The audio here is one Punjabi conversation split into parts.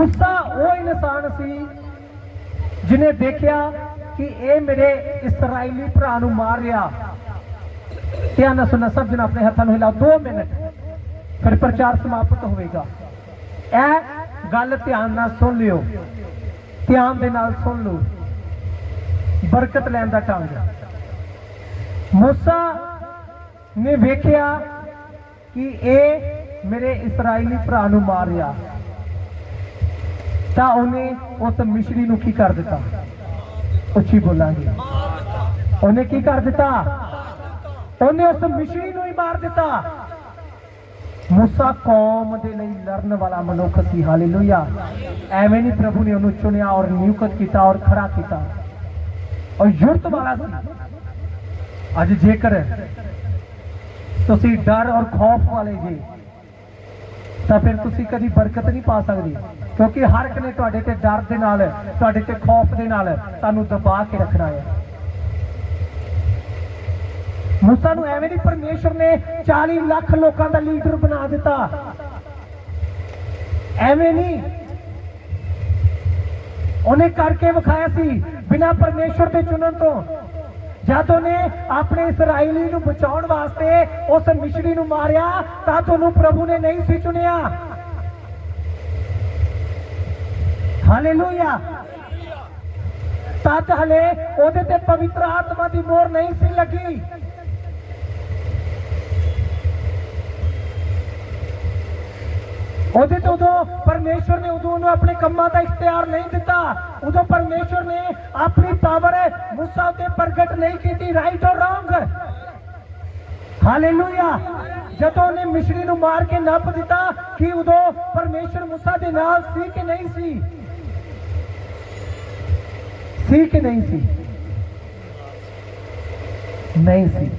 ਮੂਸਾ ਉਹ ਇਨਸਾਨ ਸੀ ਜਿਨੇ ਦੇਖਿਆ ਕਿ ਇਹ ਮੇਰੇ ਇਸرائیਲੀ ਭਰਾ ਨੂੰ ਮਾਰ ਰਿਹਾ। ਧਿਆਨ ਸੁਣਨਾ, ਸਭ ਜਨ ਆਪਣੇ ਹੱਥਾਂ ਨੂੰ ਹਿਲਾ ਦੋ ਮਿੰਟ। ਫਿਰ ਪ੍ਰਚਾਰ ਸਮਾਪਤ ਹੋਵੇਗਾ। ਇਹ ਗੱਲ ਧਿਆਨ ਨਾਲ ਸੁਣ ਲਿਓ। ਧਿਆਨ ਦੇ ਨਾਲ ਸੁਣ ਲਓ। ਬਰਕਤ ਲੈਣ ਦਾ ਢੰਗ ਮੂਸਾ ਨੇ ਵੇਖਿਆ ਕਿ ਇਹ ਮੇਰੇ ਇਸرائیਲੀ ਭਰਾ ਨੂੰ ਮਾਰ ਰਿਹਾ। ਤਾਂ ਉਹਨੇ ਉਸ ਮਿਸ਼ਰੀ ਨੂੰ ਕੀ ਕਰ ਦਿੱਤਾ? ਉੱਚੀ ਬੋਲਾਂਗੇ। ਉਹਨੇ ਕੀ ਕਰ ਦਿੱਤਾ? ਉਹਨੇ ਉਸ ਮਿਸ਼ਰੀ ਨੂੰ ਹੀ ਮਾਰ ਦਿੱਤਾ। ਮੂਸਾ ਕੌਮ ਦੇ ਲਈ ਲੜਨ ਵਾਲਾ ਮਨੁੱਖ ਸੀ। ਹਾਲੇਲੂਇਆ। ਐਵੇਂ ਨਹੀਂ ਪ੍ਰਭੂ ਨੇ ਉਹਨੂੰ ਚੁਣਿਆ ਔਰ ਨਿਯੁਕਤ ਕੀਤਾ ਔਰ ਖੜਾ ਕੀਤਾ। ਔਰ ਯੁਰਤ ਵਾਲਾ ਸੀ। ਅੱਜ ਜੇਕਰ ਤੁਸੀਂ ਡਰ ਔਰ ਖੌਫ ਵਾਲੇ ਜੀ, ਤਾਂ ਫਿਰ ਤੁਸੀਂ ਕਦੀ ਬਰਕਤ ਨਹੀਂ ਪਾ ਸਕਦੇ। ਕਿਉਂਕਿ ਹਰ ਇੱਕ ਨੇ ਤੁਹਾਡੇ ਤੇ ਡਰ ਦੇ ਨਾਲ, ਤੁਹਾਡੇ ਤੇ ਖੌਫ ਦੇ ਨਾਲ ਤੁਹਾਨੂੰ ਦਬਾ ਕੇ ਰੱਖਣਾ ਹੈ। ਮੂਸਾ ਨੂੰ ਐਵੇਂ ਨਹੀਂ ਪਰਮੇਸ਼ਰ ਨੇ 40 ਲੱਖ ਲੋਕਾਂ ਦਾ ਲੀਡਰ ਬਣਾ ਦਿੱਤਾ। ਐਵੇਂ ਨਹੀਂ। ਉਹਨੇ ਕਰਕੇ ਵਿਖਾਇਆ ਸੀ, ਬਿਨਾ ਪਰਮੇਸ਼ਰ ਦੇ ਚੁਣਨ ਤੋਂ। ਜਦ ਉਹਨੇ ਆਪਣੇ ਇਸرائیਲੀ ਨੂੰ ਬਚਾਉਣ ਵਾਸਤੇ ਉਸ ਮਿਸ਼ਰੀ ਨੂੰ ਮਾਰਿਆ, ਤਾਂ ਤੁਹਾਨੂੰ ਪ੍ਰਭੂ ਨੇ ਨਹੀਂ ਸੀ ਚੁਣਿਆ। ਹਾਲੇਲੂਇਆ ਤਦ ਹਲੇ ਉਹਦੇ ਤੇ ਪਵਿੱਤਰ ਆਤਮਾ ਦੀ ਮੋਹਰ ਨਹੀਂ ਸੀ ਲੱਗੀ। ਉਹਦੇ ਤੋਂ ਉਦੋਂ ਪਰਮੇਸ਼ਵਰ ਨੇ ਉਦੋਂ ਉਹਨੂੰ ਆਪਣੇ ਕੰਮਾਂ ਦਾ ਇਖਤਿਆਰ ਨਹੀਂ ਦਿੱਤਾ। ਉਦੋਂ ਪਰਮੇਸ਼ਵਰ ਨੇ ਆਪਣੀ ਪਾਵਰ ਮੂਸਾ ਤੇ ਪ੍ਰਗਟ ਨਹੀਂ ਕੀਤੀ ਰਾਈਟ ਔਰ ਰੋਂਗ ਹਾਲੇਲੂਇਆ ਜਦੋਂ ਉਹਨੇ ਮਿਸ਼ਰੀ ਨੂੰ ਮਾਰ ਕੇ ਨੱਪ ਦਿੱਤਾ ਕਿ ਉਦੋਂ ਪਰਮੇਸ਼ਵਰ ਮੂਸਾ ਦੇ ਨਾਲ ਸੀ ਕਿ ਨਹੀਂ ਸੀ ਸੀ ਕਿ ਨਹੀਂ ਸੀ? ਨਹੀਂ ਸੀ।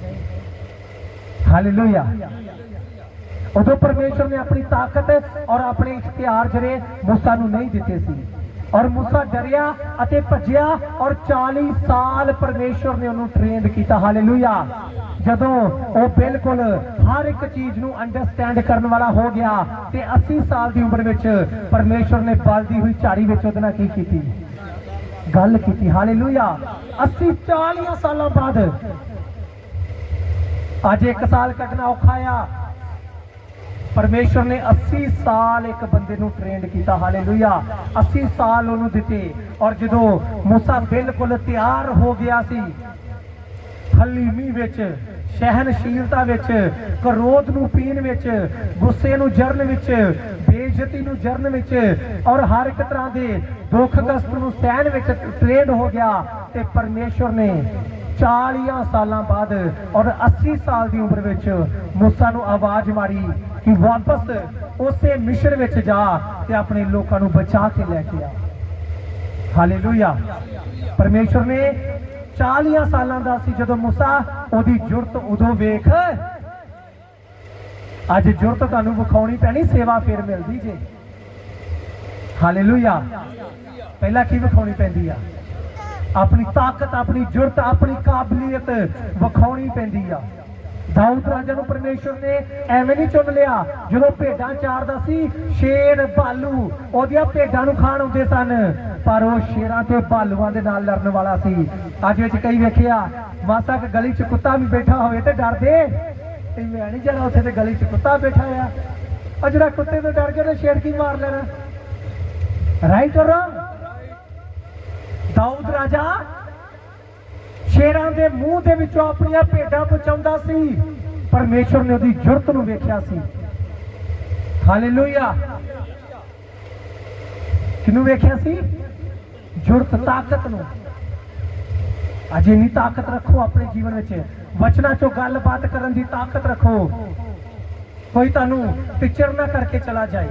ਹਾਲੇਲੂਇਆ ਉਦੋਂ ਪਰਮੇਸ਼ਰ ਨੇ ਆਪਣੀ ਤਾਕਤ ਔਰ ਆਪਣੇ ਇਖਤਿਆਰ ਜਿਹੜੇ ਮੂਸਾ ਨੂੰ ਨਹੀਂ ਦਿੱਤੇ ਸੀ। ਔਰ ਮੂਸਾ ਡਰਿਆ ਅਤੇ ਭੱਜਿਆ ਔਰ 40 ਸਾਲ ਪਰਮੇਸ਼ਰ ਨੇ ਉਹਨੂੰ ਟ੍ਰੇਨਡ ਕੀਤਾ। ਹਾਲੇਲੂਇਆ ਜਦੋਂ ਉਹ ਬਿਲਕੁਲ ਹਰ ਇੱਕ ਚੀਜ਼ ਨੂੰ ਅੰਡਰਸਟੈਂਡ ਕਰਨ ਵਾਲਾ ਹੋ ਗਿਆ ਤੇ 80 ਸਾਲ ਦੀ ਉਮਰ ਵਿੱਚ ਪਰਮੇਸ਼ਰ ਨੇ ਬਲਦੀ ਹੋਈ ਝਾੜੀ ਵਿੱਚ ਉਹਦੇ ਨਾਲ ਕੀ ਕੀਤੀ? ਗੱਲ ਕੀਤੀ। ਹਾਲੇਲੂਇਆ। 80 40 ਸਾਲਾਂ ਬਾਅਦ ਅੱਜ ਇੱਕ ਸਾਲ ਕੱਢਣਾ ਔਖਾ ਆ। ਪਰਮੇਸ਼ਰ ਨੇ 80 ਸਾਲ ਇੱਕ ਬੰਦੇ ਨੂੰ ਟ੍ਰੇਨਡ ਕੀਤਾ। ਹਾਲੇਲੂਇਆ। 80 ਸਾਲ ਉਹਨੂੰ ਦਿੱਤੇ। ਔਰ ਜਦੋਂ ਮੂਸਾ ਬਿਲਕੁਲ ਤਿਆਰ ਹੋ ਗਿਆ ਸੀ ਹਲੀਮੀ ਵਿੱਚ, ਸਹਿਨਸ਼ੀਲਤਾ ਵਿੱਚ, ਕਰੋਧ ਨੂੰ ਪੀਣ ਵਿੱਚ, ਗੁੱਸੇ ਨੂੰ ਜਰਨ ਵਿੱਚ ਬੇਇੱਜ਼ਤੀ ਨੂੰ ਜਰਨ ਵਿੱਚ ਔਰ ਹਰ ਇੱਕ ਤਰ੍ਹਾਂ ਦੇ ਦੁੱਖ ਕਸ਼ਟ ਨੂੰ ਸਹਿਣ ਵਿੱਚ ਟ੍ਰੇਨਡ ਹੋ ਗਿਆ ਤੇ ਪਰਮੇਸ਼ਰ ਨੇ 40 ਸਾਲਾਂ ਬਾਅਦ ਔਰ 80 ਸਾਲ ਦੀ ਉਮਰ ਵਿੱਚ ਮੂਸਾ ਨੂੰ ਆਵਾਜ਼ ਮਾਰੀ ਕਿ ਵਾਪਸ ਉਸੇ ਮਿਸ਼ਨ ਵਿੱਚ ਜਾ ਤੇ ਆਪਣੇ ਲੋਕਾਂ ਨੂੰ ਬਚਾ ਕੇ ਲੈ ਕੇ ਆ। ਹਾਲੇਲੂਇਆ ਪਰਮੇਸ਼ਰ ਨੇ 40 ਸਾਲਾਂ ਦਾ ਸੀ ਜਦੋਂ ਮੂਸਾ ਉਹਦੀ ਜੁਰਤ ਉਦੋਂ ਵੇਖ ਅੱਜ ਜੁਰਤ ਤੁਹਾਨੂੰ ਵਿਖਾਉਣੀ ਪੈਣੀ, ਸੇਵਾ ਫੇਰ ਮਿਲਦੀ ਜੇ। ਹਾਲੇਲੂਇਆ। ਪਹਿਲਾਂ ਕੀ ਵਿਖਾਉਣੀ ਪੈਂਦੀ ਆ? ਆਪਣੀ ਤਾਕਤ, ਆਪਣੀ ਜੁਰਤ, ਆਪਣੀ ਕਾਬਲੀਅਤ ਵਿਖਾਉਣੀ ਪੈਂਦੀ ਆ। ਦਾਊਦ ਰਾਜਾ ਨੂੰ ਪਰਮੇਸ਼ਰ ਨੇ ਐਵੇਂ ਨਹੀਂ ਚੁਣ ਲਿਆ, ਜਦੋਂ ਭੇਡਾਂ ਚਾਰਦਾ ਸੀ, ਸ਼ੇਰ ਬਾਲੂ ਉਹਦੀਆਂ ਭੇਡਾਂ ਨੂੰ ਖਾਣ ਆਉਂਦੇ ਸਨ, ਪਰ ਉਹ ਸ਼ੇਰਾਂ ਤੇ ਬਾਲੂਆਂ ਦੇ ਨਾਲ ਲੜਨ ਵਾਲਾ ਸੀ। ਅੱਜ ਵਿੱਚ ਕਈ ਵੇਖਿਆ, ਮਾਸਾ ਕਿ ਗਲੀ 'ਚ ਕੁੱਤਾ ਵੀ ਬੈਠਾ ਹੋਵੇ ਤੇ ਡਰਦੇ। ਤੇ ਮੈਂ ਨਹੀਂ ਜਾਣਾ, ਉੱਥੇ ਤੇ ਗਲੀ 'ਚ ਕੁੱਤਾ ਬੈਠਾ ਆ। ਉਹ ਜਿਹੜਾ ਕੁੱਤੇ ਤੋਂ ਡਰ ਗਿਆ ਤੇ ਸ਼ੇਰ ਕੀ ਮਾਰ ਲੈਣਾ। ਰਾਈਟ ਔਰ ਦਾਊਦ ਰਾਜਾ ਸ਼ੇਰਾਂ ਦੇ ਮੂੰਹ ਦੇ ਵਿੱਚੋਂ ਆਪਣੀਆਂ ਭੇਡਾਂ ਬਚਾਉਂਦਾ ਸੀ, ਪਰਮੇਸ਼ਰ ਨੇ ਉਹਦੀ ਜੁਰਤ ਨੂੰ ਵੇਖਿਆ ਸੀ। ਹਾਲੇਲੂਇਆ ਕਿਨੂੰ ਵੇਖਿਆ ਸੀ? ਜੁਰਤ, ਤਾਕਤ ਨੂੰ। ਅੱਜ ਇੰਨੀ ਤਾਕਤ ਰੱਖੋ ਆਪਣੇ ਜੀਵਨ ਵਿੱਚ। ਵਚਨਾਂ ਚੋਂ ਗੱਲਬਾਤ ਕਰਨ ਦੀ ਤਾਕਤ ਰੱਖੋ। ਕੋਈ ਤੁਹਾਨੂੰ ਪਿਕਚਰ ਨਾ ਕਰਕੇ ਚਲਾ ਜਾਏ।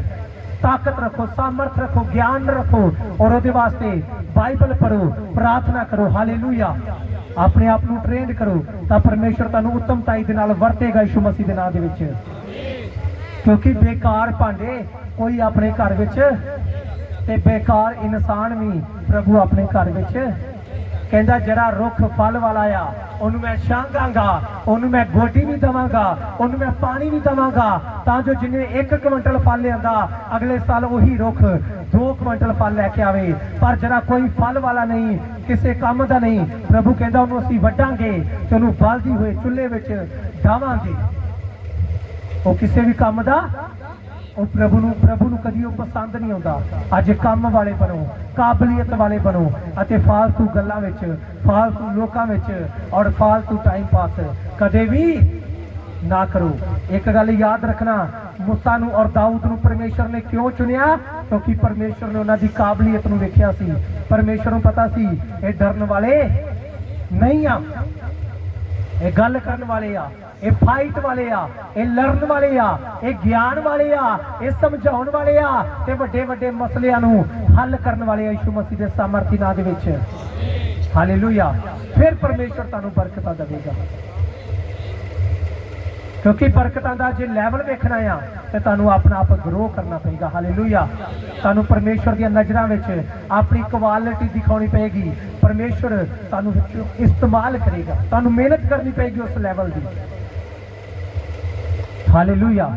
ਤਾਕਤ ਰੱਖੋ, ਸਾਮਰਥ ਰੱਖੋ, ਗਿਆਨ ਰੱਖੋ ਔਰ ਉਹਦੇ ਵਾਸਤੇ ਬਾਈਬਲ ਪੜੋ ਪ੍ਰਾਰਥਨਾ ਕਰੋ, ਹਾਲੇਲੂਇਆ। ਆਪਣੇ ਆਪ ਨੂੰ ਟ੍ਰੇਨਡ ਕਰੋ ਤਾਂ ਪਰਮੇਸ਼ਰ ਤੁਹਾਨੂੰ ਉੱਤਮਤਾਈ ਦੇ ਨਾਲ ਵਰਤੇਗਾ ਯਿਸੂ ਮਸੀਹ ਦੇ ਨਾਮ ਦੇ ਵਿੱਚ। ਕਿਉਂਕਿ ਬੇਕਾਰ ਭਾਂਡੇ ਕੋਈ ਆਪਣੇ ਘਰ ਵਿੱਚ ਤੇ ਬੇਕਾਰ ਇਨਸਾਨ ਵੀ ਪ੍ਰਭੂ ਆਪਣੇ ਘਰ ਵਿੱਚ ਕਹਿੰਦਾ ਜਿਹੜਾ ਰੁੱਖ ਫਲ ਵਾਲਾ ਆ, ਉਹਨੂੰ ਮੈਂ ਛਾਂਗਾਂਗਾ ਉਹਨੂੰ ਮੈਂ ਗੋਡੀ ਵੀ ਦਵਾਂਗਾ, ਉਹਨੂੰ ਮੈਂ ਪਾਣੀ ਵੀ ਦਵਾਂਗਾ, ਤਾਂ ਜੋ ਜਿੰਨੇ 1 ਕੁਇੰਟਲ ਫਲ ਲਿਆਂਦਾ, ਅਗਲੇ ਸਾਲ ਉਹੀ ਰੁੱਖ 2 ਕੁਇੰਟਲ ਫਲ ਲੈ ਕੇ ਆਵੇ। ਪਰ ਜਿਹੜਾ ਕੋਈ ਫਲ ਵਾਲਾ ਨਹੀਂ, ਕਿਸੇ ਕੰਮ ਦਾ ਨਹੀਂ। ਪ੍ਰਭੂ ਕਹਿੰਦਾ ਉਹਨੂੰ ਅਸੀਂ ਵੱਢਾਂਗੇ ਤੇ ਉਹਨੂੰ ਬਲਦੀ ਹੋਏ ਚੁੱਲ੍ਹੇ ਵਿੱਚ ਡਾਵਾਂਗੇ। ਉਹ ਕਿਸੇ ਵੀ ਕੰਮ ਦਾ ਉਹ ਪ੍ਰਭੂ ਨੂੰ ਪ੍ਰਭੂ ਨੂੰ ਕਦੀ ਉਹ ਪਸੰਦ ਨਹੀਂ ਆਉਂਦਾ। ਅੱਜ ਕੰਮ ਵਾਲੇ ਬਣੋ, ਕਾਬਲੀਅਤ ਵਾਲੇ ਬਣੋ ਅਤੇ ਫਾਲਤੂ ਗੱਲਾਂ ਵਿੱਚ, ਫਾਲਤੂ ਲੋਕਾਂ ਵਿੱਚ ਔਰ ਫਾਲਤੂ ਟਾਈਮ ਪਾਸ ਕਦੇ ਵੀ ਨਾ ਕਰੋ। ਇੱਕ ਗੱਲ ਯਾਦ ਰੱਖਣਾ, ਮੁਸਾ ਨੂੰ ਔਰ ਦਾਊਦ ਨੂੰ ਪਰਮੇਸ਼ਰ ਨੇ ਕਿਉਂ ਚੁਣਿਆ? ਕਿਉਂਕਿ ਪਰਮੇਸ਼ਰ ਨੇ ਉਹਨਾਂ ਦੀ ਕਾਬਲੀਅਤ ਨੂੰ ਵੇਖਿਆ ਸੀ। ਪਰਮੇਸ਼ਰ ਨੂੰ ਪਤਾ ਸੀ, ਇਹ ਡਰਨ ਵਾਲੇ ਨਹੀਂ ਆ। ਇਹ ਗੱਲ ਕਰਨ ਵਾਲੇ ਆ। ਇਹ ਫਾਈਟ ਵਾਲੇ ਆ, ਇਹ ਲਰਨ ਵਾਲੇ ਆ, ਇਹ ਗਿਆਨ ਵਾਲੇ ਆ, ਇਹ ਸਮਝਾਉਣ ਵਾਲੇ ਆ ਤੇ ਵੱਡੇ ਵੱਡੇ ਮਸਲਿਆਂ ਨੂੰ ਹੱਲ ਕਰਨ ਵਾਲੇ ਆ ਯਿਸੂ ਮਸੀਹ ਦੇ ਸਾਮਰਥੀ ਨਾਂ ਦੇ ਵਿੱਚ। ਹਾਲੇਲੂਇਆ ਫਿਰ ਪਰਮੇਸ਼ਰ ਤੁਹਾਨੂੰ ਬਰਕਤਾਂ ਦੇਵੇਗਾ। ਕਿਉਂਕਿ ਬਰਕਤਾਂ ਦਾ ਜੇ ਲੈਵਲ ਵੇਖਣਾ ਆ, ਤੇ ਤੁਹਾਨੂੰ ਆਪਣਾ ਆਪ ਗਰੋ ਕਰਨਾ ਪਏਗਾ। ਹਾਲੇਲੂਇਆ ਤੁਹਾਨੂੰ ਪਰਮੇਸ਼ਰ ਦੀਆਂ ਨਜ਼ਰਾਂ ਵਿੱਚ ਆਪਣੀ ਕੁਆਲਿਟੀ ਦਿਖਾਉਣੀ ਪਏਗੀ। ਪਰਮੇਸ਼ਰ ਤੁਹਾਨੂੰ ਇਸਤੇਮਾਲ ਕਰੇਗਾ। ਤੁਹਾਨੂੰ ਮਿਹਨਤ ਕਰਨੀ ਪਏਗੀ ਉਸ ਲੈਵਲ ਦੀ। ਹਾਲੇਲੂਇਆ